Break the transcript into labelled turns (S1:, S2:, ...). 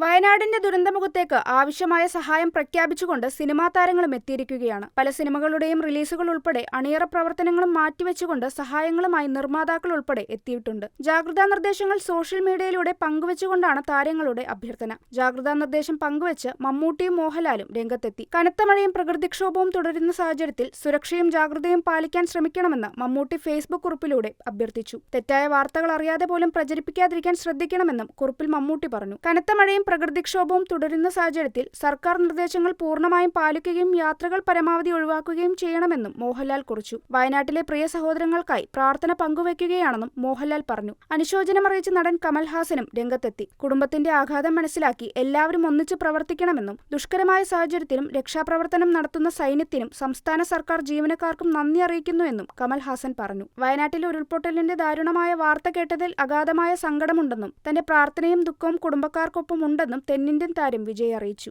S1: വയനാടിന്റെ ദുരന്തമുഖത്തേക്ക് ആവശ്യമായ സഹായം പ്രഖ്യാപിച്ചുകൊണ്ട് സിനിമാ താരങ്ങളും എത്തിയിരിക്കുകയാണ്. പല സിനിമകളുടെയും റിലീസുകൾ ഉൾപ്പെടെ അണിയറ പ്രവർത്തനങ്ങളും മാറ്റിവെച്ചുകൊണ്ട് സഹായങ്ങളുമായി നിർമ്മാതാക്കൾ ഉൾപ്പെടെ എത്തിയിട്ടുണ്ട്. ജാഗ്രതാ നിർദ്ദേശങ്ങൾ സോഷ്യൽ മീഡിയയിലൂടെ പങ്കുവച്ചുകൊണ്ടാണ് താരങ്ങളുടെ അഭ്യർത്ഥന. ജാഗ്രതാ നിർദ്ദേശം പങ്കുവച്ച് മമ്മൂട്ടിയും മോഹൻലാലും രംഗത്തെത്തി. കനത്ത മഴയും പ്രകൃതിക്ഷോഭവും തുടരുന്ന സാഹചര്യത്തിൽ സുരക്ഷയും ജാഗ്രതയും പാലിക്കാൻ ശ്രമിക്കണമെന്ന് മമ്മൂട്ടി ഫേസ്ബുക്ക് കുറിപ്പിലൂടെ അഭ്യർത്ഥിച്ചു. തെറ്റായ വാർത്തകൾ അറിയാതെ പോലും പ്രചരിപ്പിക്കാതിരിക്കാൻ ശ്രദ്ധിക്കണമെന്നും കുറിപ്പിൽ മമ്മൂട്ടി പറഞ്ഞു. കനത്ത മഴയും പ്രകൃതിക്ഷോഭവും തുടരുന്ന സാഹചര്യത്തിൽ സർക്കാർ നിർദ്ദേശങ്ങൾ പൂർണമായും പാലിക്കുകയും യാത്രകൾ പരമാവധി ഒഴിവാക്കുകയും ചെയ്യണമെന്നും മോഹൻലാൽ കുറിച്ചു. വയനാട്ടിലെ പ്രിയ സഹോദരങ്ങൾക്കായി പ്രാർത്ഥന പങ്കുവയ്ക്കുകയാണെന്നും മോഹൻലാൽ പറഞ്ഞു. അനുശോചനം അറിയിച്ച നടൻ കമൽഹാസനും രംഗത്തെത്തി. കുടുംബത്തിന്റെ ആഘാതം മനസ്സിലാക്കി എല്ലാവരും ഒന്നിച്ച് പ്രവർത്തിക്കണമെന്നും ദുഷ്കരമായ സാഹചര്യത്തിലും രക്ഷാപ്രവർത്തനം നടത്തുന്ന സൈന്യത്തിനും സംസ്ഥാന സർക്കാർ ജീവനക്കാർക്കും നന്ദി അറിയിക്കുന്നുവെന്നും കമൽഹാസൻ പറഞ്ഞു. വയനാട്ടിലെ ഉരുൾപൊട്ടലിന്റെ ദാരുണമായ വാർത്ത കേട്ടതിൽ അഗാധമായ സങ്കടമുണ്ടെന്നും തന്റെ പ്രാർത്ഥനയും ദുഃഖവും കുടുംബക്കാർക്കൊപ്പം ഉണ്ടെന്നും തെന്നിന്ത്യൻ താരം വിജയ് അറിയിച്ചു.